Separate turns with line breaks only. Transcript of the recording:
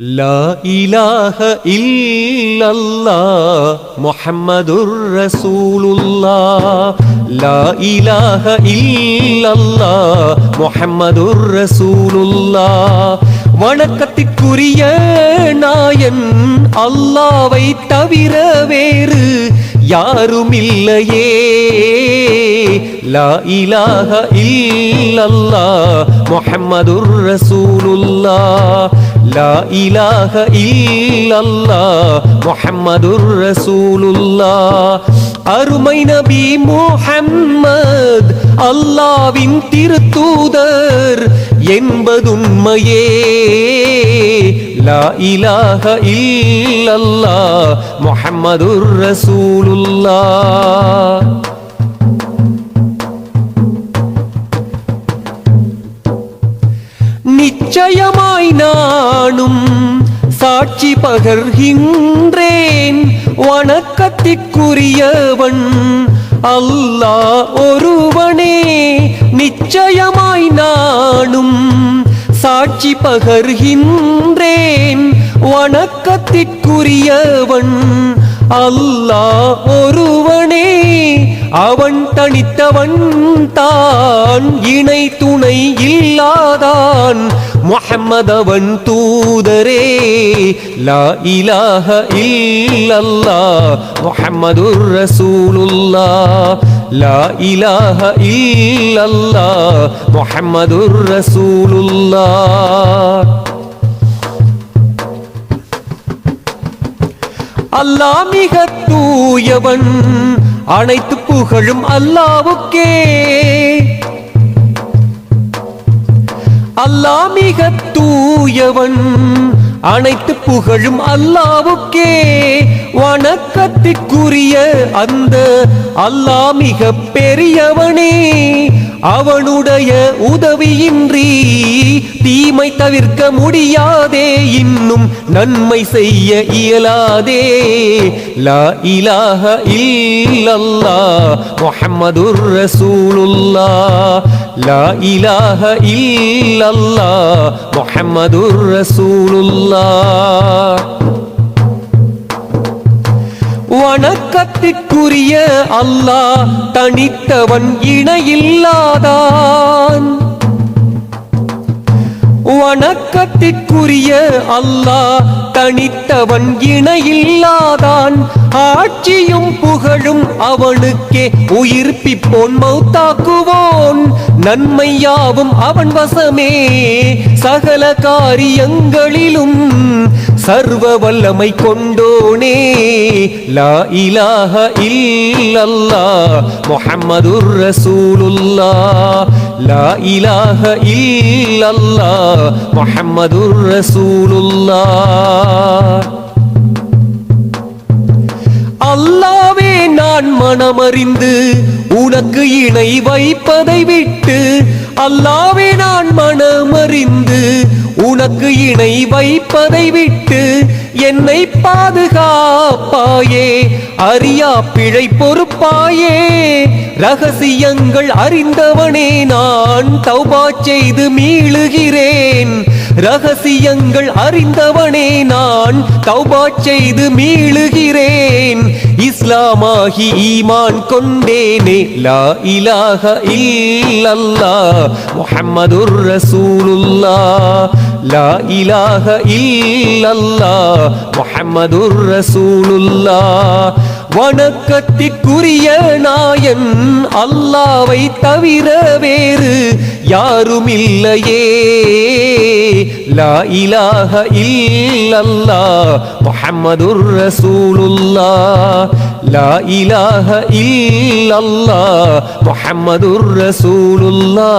لا إله إلا الله محمد رسول الله لا إله إلا الله محمد رسول الله வணக்கத்திற்குரிய நாயன் அல்லாவை தவிர வேறு யாரும் இல்லையே லா இலாஹ இல்லல்லாஹ் முஹம்மதுர் ரசூலுல்லாஹ் லா இலாக இல்லல்லா முஹம்மதுர் ரசூலுல்லா அருமை நபி முஹம்மத் அல்லாவின் திருத்தூதர் என்பதுண்மையே லா இலாக இல்லல்லா முஹம்மதுர் ரசூலுல்லா சாட்சி பகர்கின்றேன். வணக்கத்திற்குரியவன் அல்லா ஒருவனே. நிச்சயமாய் நானும் சாட்சி பகர்கின்றேன். வணக்கத்திற்குரியவன் அல்லா ஒருவனே. அவன் தனித்தவன் தான் இணை துணை இல்லாதான் முஹம்மது அவன் தூதரே லா இலாஹ இல்லல்லாஹ் முஹம்மதுர் ரசூலுல்லாஹ் லா இலாஹ இல்லல்லாஹ் முஹம்மதுர் ரசூலுல்லாஹ் அல்லாஹ் மிக தூயவன் அனைத்து புகழும் அல்லாவுக்கே அல்லாஹ் மிக தூயவன். அனைத்து புகழும் அல்லாவுக்கே வணக்கத்திற்குரிய அந்த அல்லாஹ் மிக பெரியவனே. அவனுடைய உதவியின்றி தீமை தவிர்க்க முடியாதே இன்னும் நன்மை செய்ய இயலாதே. லா இலாஹ இல்லல்லா முஹம்மதுர் ரசூலுல்லா லா இலாஹ இல்லல்லாஹ் முஹம்மதுர் அல்லா வணக்கத்திற்குரிய அல்லாஹ் தனித்தவன் இணையில்லாதான். வணக்கத்திற்குரிய அல்லாஹ் தனித்தவன் இணையில்லாதான். ஆட்சியும் புகழும் அவனுக்கே உயிர்ப்பிப்போன் மௌத்தாக்குவோன். நன்மையாவும் அவன் வசமே. சகல காரியங்களிலும் சர்வ வல்லமை கொண்டோனே. லா இலாஹ இல்லல்லா முஹம்மதுர் ரசூலுல்லா லா இலாஹ இல்லல்லா முஹம்மதுர் ரசூலுல்லா அல்லாவே நான் மனமறிந்து உனக்கு இணை வைப்பதை விட்டு அல்லாவே நான் மனமறிந்து உனக்கு இணை வைப்பதை விட்டு என்னை பாதுகாப்பாயே அறியா பிழை பொறுப்பாயே. ரகசியங்கள் அறிந்தவனே நான் தௌபா செய்து மீளுகிறேன். ரகசியங்கள் அறிந்தவனே நான். தௌபா செய்து மீளுகிறேன். இஸ்லாமாகி ஈமான் கொண்டேனே. லா இலாஹ இல்லல்லா முஹம்மதுர் ரசூலுல்லா லா இலாஹ இல்லல்லா முஹம்மதுர் ரசூலுல்லா வணக்கத்திற்குரிய நாயன் அல்லாவை தவிர வேறு யாரும் இல்லையே லா இலாஹ இல்லல்லா முஹம்மதுர் ரசூலுல்லா லா இலாஹ இல்லல்லா முஹம்மதுர் ரசூலுல்லா